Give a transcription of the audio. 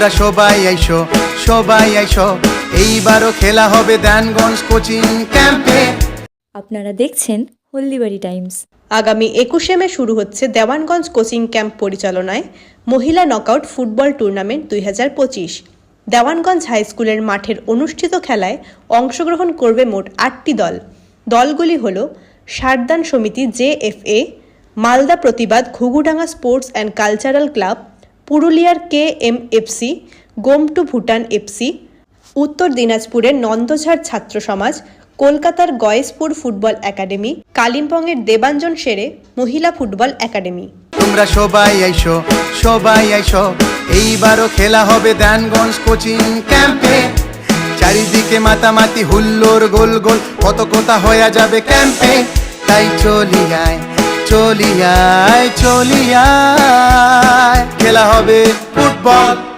তোমরা সবাই আইসো সবাই আইসো। এইবারও খেলা হবে দানগঞ্জ কোচিং ক্যাম্পে। আপনারা দেখছেন হলদিবাড়ি টাইমস। আগামী একুশে মে শুরু হচ্ছে দেওয়ানগঞ্জ কোচিং ক্যাম্প পরিচালনায় মহিলা নকআউট ফুটবল টুর্নামেন্ট দুই হাজার পঁচিশ। দেওয়ানগঞ্জ হাই স্কুলের মাঠের অনুষ্ঠিত খেলায় অংশগ্রহণ করবে মোট আটটি দল। দলগুলি হল সারদান সমিতি জেএফএ মালদা প্রতিবাদ Ghughudanga sports and cultural club পুরুলিয়ার K M FC Gomtu Bhutan FC উত্তর দিনাজপুরের নন্দঝাড় ছাত্র সমাজ, কলকাতার গয়েশপুর ফুটবল একাডেমি, কালিম্পংয়ের দেবাঞ্জন সেরে মহিলা ফুটবল একাডেমি। তোমরা সবাই আইসো সবাই আইসো, এইবারও খেলা হবে দানগঞ্জ কোচিং ক্যাম্পে। চারিদিকে মাতামাতি হুল্লোর গোল গোল কত কথা হয়ে যাবে ক্যাম্পে। তাই চলি আয় চলি চলিয়ায় চলি আয় খেলা হবে ফুটবল।